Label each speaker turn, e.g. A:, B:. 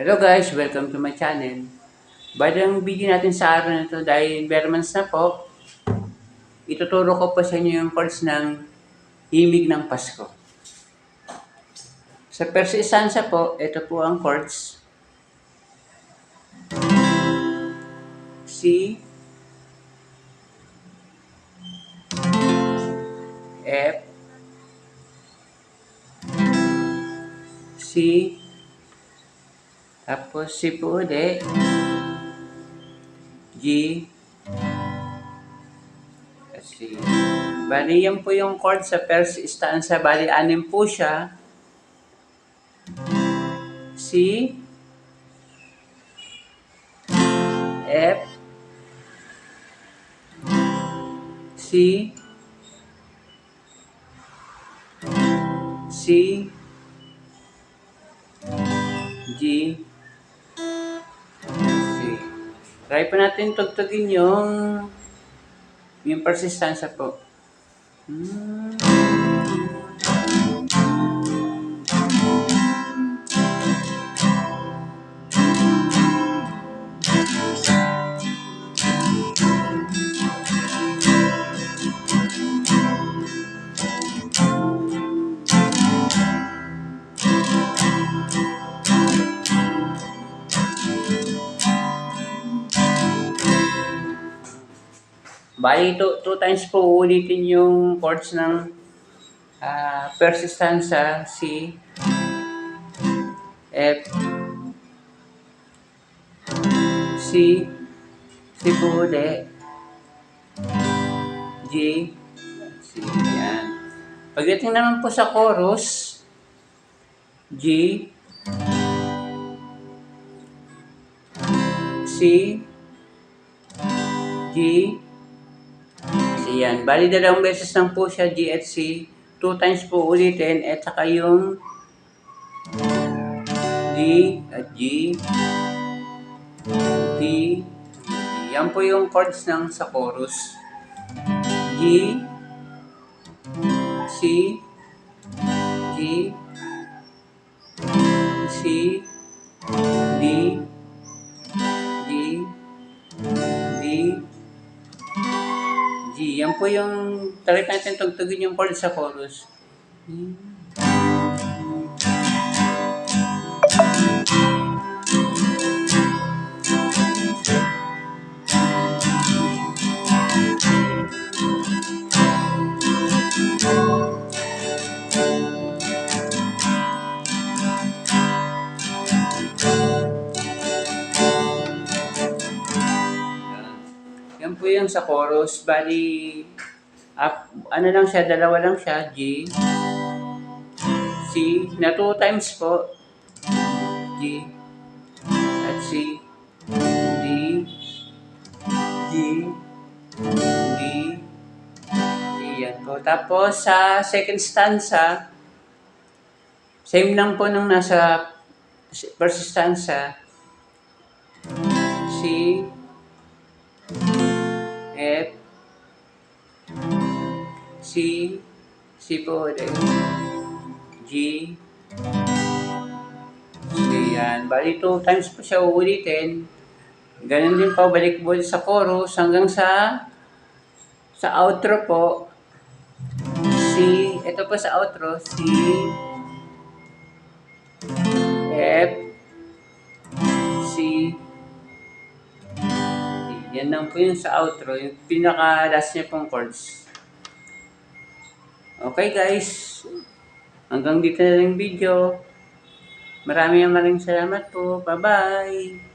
A: Hello guys, welcome to my channel. Bali ang video natin sa araw na ito dahil Bermans na po, ituturo ko po sa inyo yung chords ng Himig ng Pasko. Sa first stanza po, ito po ang chords. C, F, C, tapos C po ulit. G. C. Bali, yan po yung chord sa first stanza. Bali, anim po siya. C. F. C. C. G. C. Try po natin tugtugin yung yung persistansya po. Hmm. Bali, two, two times po ulitin yung chords ng uh, persistansya C, F, C, C po uli, G, C, yan. Pagdating naman po sa chorus, G, C, G, C yan. Bali dalawang beses lang po siya G at C. Two times po ulitin at saka yung D at G, G. Yan po yung chords ng sa chorus. G, C, G, C, D, G, D, G. Yan po yung try natin tugtugin yung chord sa chorus. Yan sa chorus. Bali, up, ano lang siya, dalawa lang siya, G, C, na two times po, G, at C, D, G, D, D, yan po. Tapos sa second stanza, same lang po nung nasa first stanza, C, F, C, C po ulit, G, C yan. Bali two times po siya uulitin. Ganun din po, balik po sa chorus hanggang sa sa outro po. C, ito po sa outro, C, F, C, yan lang po yung sa outro, yung pinaka-last niya pong chords. Okay guys, hanggang dito na lang video. Maraming maraming salamat po. Bye-bye!